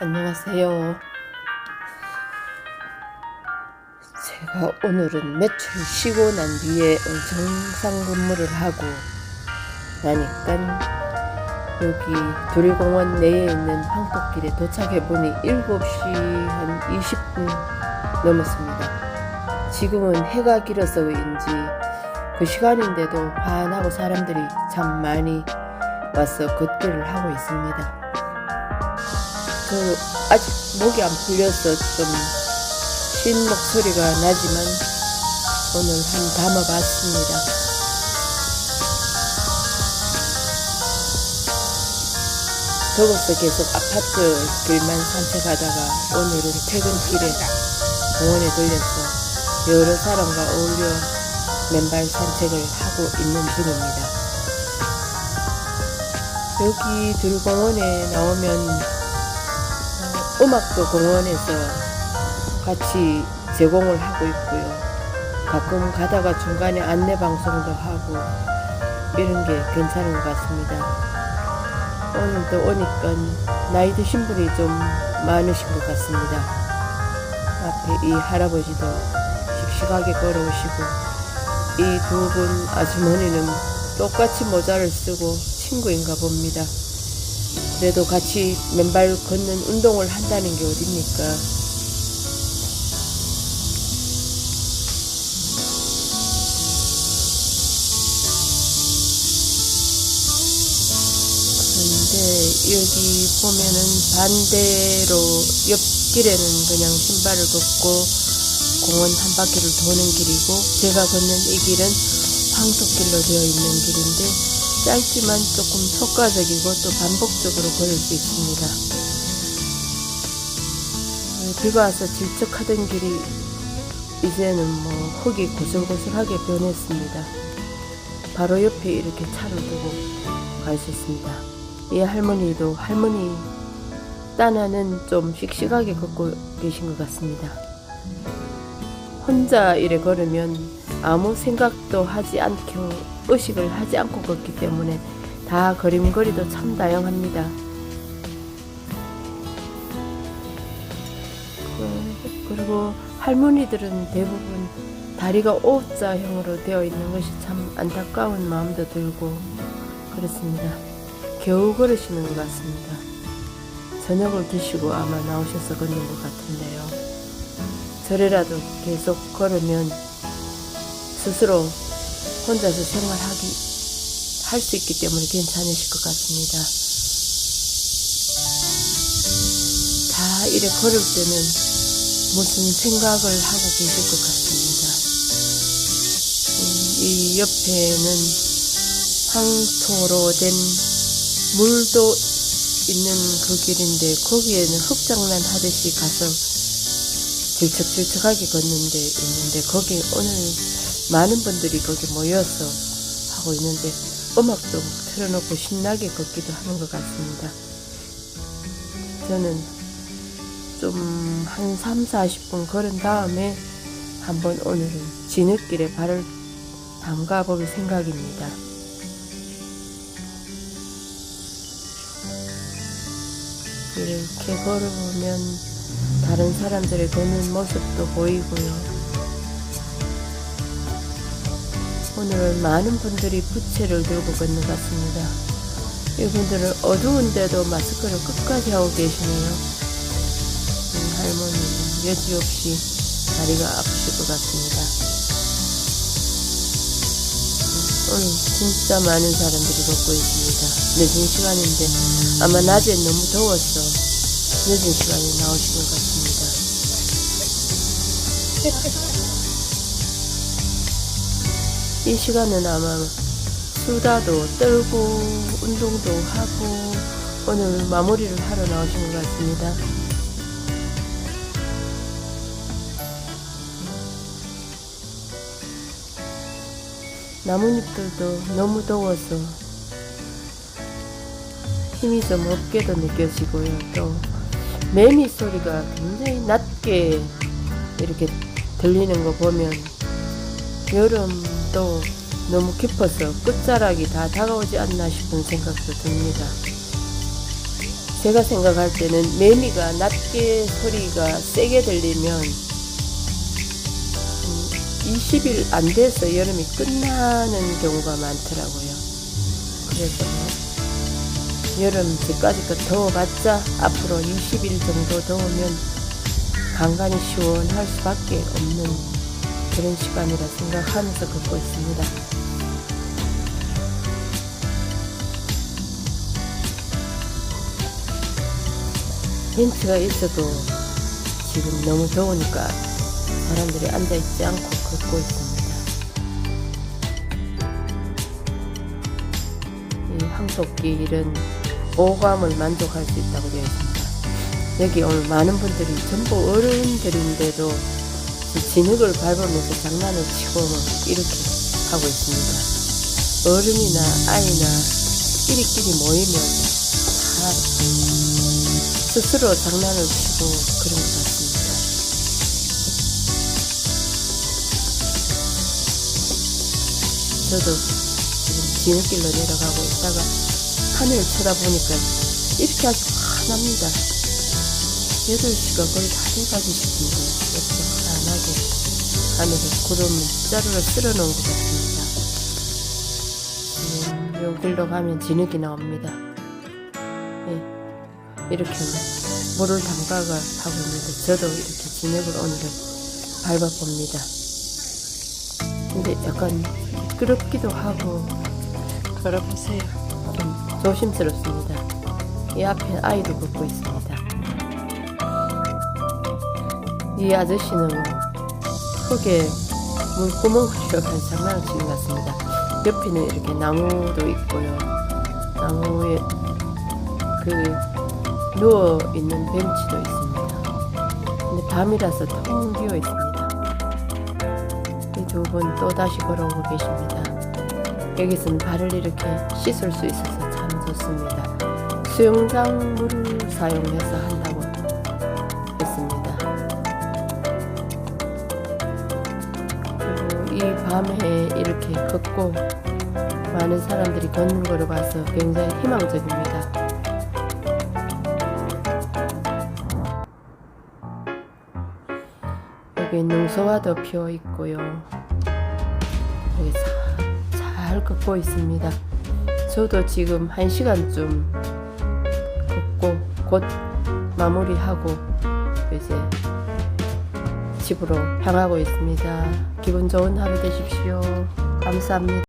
안녕하세요. 제가 오늘은 며칠 쉬고 난 뒤에 정상 근무를 하고 나니까 여기 두리공원 내에 있는 황토길에 도착해 보니 7시 한 20분 넘었습니다. 지금은 해가 길어서인지 그 시간인데도 환하고 사람들이 참 많이 와서 걷기를 하고 있습니다. 저 아직 목이 안 풀려서 좀 쉰 목소리가 나지만 오늘 한 담아봤습니다. 더워서 계속 아파트 길만 산책하다가 오늘은 퇴근길에 공원에 들려서 여러 사람과 어울려 맨발 산책을 하고 있는 중입니다. 여기 들공원에 나오면 어, 음악도 공원에서 같이 제공을 하고 있고요. 가끔 가다가 중간에 안내 방송도 하고 이런 게 괜찮은 것 같습니다. 오늘도 오니까 나이 드신 분이 좀 많으신 것 같습니다. 앞에 이 할아버지도 씩씩하게 걸어오시고 이 두 분 아주머니는 똑같이 모자를 쓰고 친구인가 봅니다. 그래도 같이 맨발 걷는 운동을 한다는 게 어딥니까? 그런데 여기 보면은 반대로 옆길에는 그냥 신발을 걷고 공원 한 바퀴를 도는 길이고 제가 걷는 이 길은 황토길로 되어 있는 길인데 짧지만 조금 효과적이고 또 반복적으로 걸을 수 있습니다. 어, 비가 와서 질척하던 길이 이제는 뭐 흙이 고슬고슬하게 변했습니다. 바로 옆에 이렇게 차를 두고 가 있었습니다. 이 할머니도 할머니 딴하는 좀 씩씩하게 걷고 계신 것 같습니다. 혼자 이래 걸으면 아무 생각도 하지 않고 의식을 하지 않고 걷기 때문에 다 걸음걸이도 참 다양합니다. 그- 그리고 할머니들은 대부분 다리가 O자형으로 되어 있는 것이 참 안타까운 마음도 들고 그렇습니다. 겨우 걸으시는 것 같습니다. 저녁을 드시고 아마 나오셔서 걷는 것 같은데요. 저래라도 계속 걸으면 스스로 혼자서 생활하기 할 수 있기 때문에 괜찮으실 것 같습니다. 다 이래 걸을 때는 무슨 생각을 하고 계실 것 같습니다. 음, 이 옆에는 황토로 된 물도 있는 그 길인데 거기에는 흙장난 하듯이 가서 질척질척하게 걷는 데 있는데 거기 오늘 많은 분들이 거기 모여서 하고 있는데 음악도 틀어놓고 신나게 걷기도 하는 것 같습니다. 저는 좀 한 3, 40분 걸은 다음에 한번 오늘은 진흙길에 발을 담가 볼 생각입니다. 이렇게 걸어보면 다른 사람들의 걷는 모습도 보이고요. 오늘은 많은 분들이 부채를 들고 걷는 것 같습니다. 이분들은 어두운데도 마스크를 끝까지 하고 계시네요. 음, 할머니는 여지없이 다리가 아프실 것 같습니다. 음, 오늘 진짜 많은 사람들이 걷고 있습니다. 늦은 시간인데 아마 낮에 너무 더워서 늦은 시간에 나오신 것 같습니다. 이 시간은 아마 수다도 떨고 운동도 하고 오늘 마무리를 하러 나오신 것 같습니다. 나뭇잎들도 너무 더워서 힘이 좀 없게도 느껴지고요. 또 매미 소리가 굉장히 낮게 이렇게 들리는 거 보면 여름 도 너무 깊어서 끝자락이 다 다가오지 않나 싶은 생각도 듭니다. 제가 생각할 때는 매미가 낮게 소리가 세게 들리면 20일 안 돼서 여름이 끝나는 경우가 많더라고요. 그래서 여름 집까지 거 더워봤자 앞으로 20일 정도 더우면 간간히 시원할 수밖에 없는 그런 시간이라 생각하면서 걷고 있습니다. 벤츠가 있어도 지금 너무 더우니까 사람들이 앉아있지 않고 걷고 있습니다. 이 항토길은 오감을 만족할 수 있다고 되어 있습니다. 여기 오늘 많은 분들이 전부 어른들인데도 이 진흙을 밟으면서 장난을 치고 막 이렇게 하고 있습니다. 어른이나 아이나 끼리끼리 모이면 다 스스로 장난을 치고 그런 것 같습니다. 저도 지금 뒤늦길로 내려가고 있다가 하늘을 쳐다보니까 이렇게 아주 환합니다. 8시가 거의 다 돼가기 싶은데 하늘에 구름 자루를 쓸어 놓은 것 같습니다. 지금 여길로 가면 진흙이 나옵니다. 예, 이렇게 물을 담가가 하고 있는데 저도 이렇게 진흙을 오늘은 밟아봅니다. 근데 약간 미끄럽기도 하고 걸어보세요. 좀 조심스럽습니다. 이 앞에 아이도 걷고 있습니다. 이 아저씨는 뭐 흙에 물구멍을 이렇게 장난을 치는 것 같습니다. 옆에는 이렇게 나무도 있고요. 나무에 그 누워 있는 벤치도 있습니다. 근데 밤이라서 텅 비어 있습니다. 이 두 분 또 다시 걸어오고 계십니다. 여기서는 발을 이렇게 씻을 수 있어서 참 좋습니다. 수영장 물을 사용해서 한다고 밤에 이렇게 걷고 많은 사람들이 걷는 거를 봐서 굉장히 희망적입니다. 여기 능소화도 피어 있고요. 여기 잘, 잘 걷고 있습니다. 저도 지금 한 시간쯤 걷고 곧 마무리하고 이제 집으로 향하고 있습니다. 기분 좋은 하루 되십시오. 감사합니다.